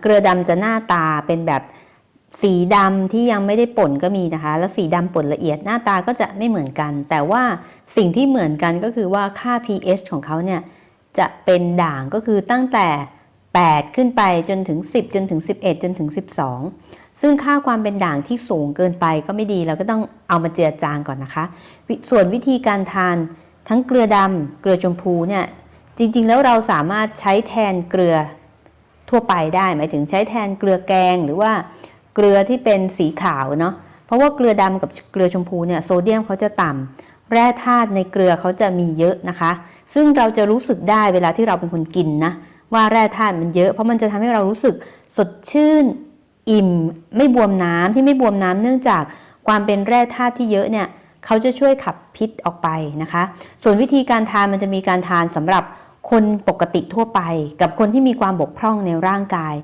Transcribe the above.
เกลือดำจะหน้าตาเป็นแบบสีดำที่ยังไม่ได้ป่นก็มีนะคะ แล้วสีดำป่นละเอียดหน้าตาก็จะไม่เหมือนกัน แต่ว่าสิ่งที่เหมือนกันก็คือว่าค่า pH ของเขาเนี่ยจะเป็นด่างก็คือตั้งแต่ 8 ขึ้นไปจนถึง 10 จนถึง 11 จนถึง 12 ซึ่งค่าความเป็นด่างที่สูงเกินไปก็ไม่ดี เราก็ต้องเอามาเจือจางก่อนนะคะ ส่วนวิธีการทานทั้งเกลือดำเกลือชมพูเนี่ยจริงๆ แล้วเราสามารถใช้แทนเกลือ ทั่วไปได้หมายถึงใช้แทนเกลือแกงหรือว่าเกลือที่เป็นสีขาวเนาะเพราะว่าเกลือดำกับเกลือชมพูเนี่ยโซเดียมเขาจะต่ำแร่ธาตุในเกลือเขาจะมีเยอะนะคะ ซึ่งเราจะรู้สึกได้เวลาที่เราเป็นคนกินนะว่าแร่ธาตุมันเยอะ เพราะมันจะทำให้เรารู้สึกสดชื่นอิ่ม ไม่บวมน้ำที่ไม่บวมน้ำเนื่องจากความเป็นแร่ธาตุที่เยอะเนี่ยเขาจะช่วยขับพิษออกไปนะคะ ส่วนวิธีการทานมันจะมีการทานสำหรับ คนปกติทั่วไป กับคนที่มีความบกพร่องในร่างกาย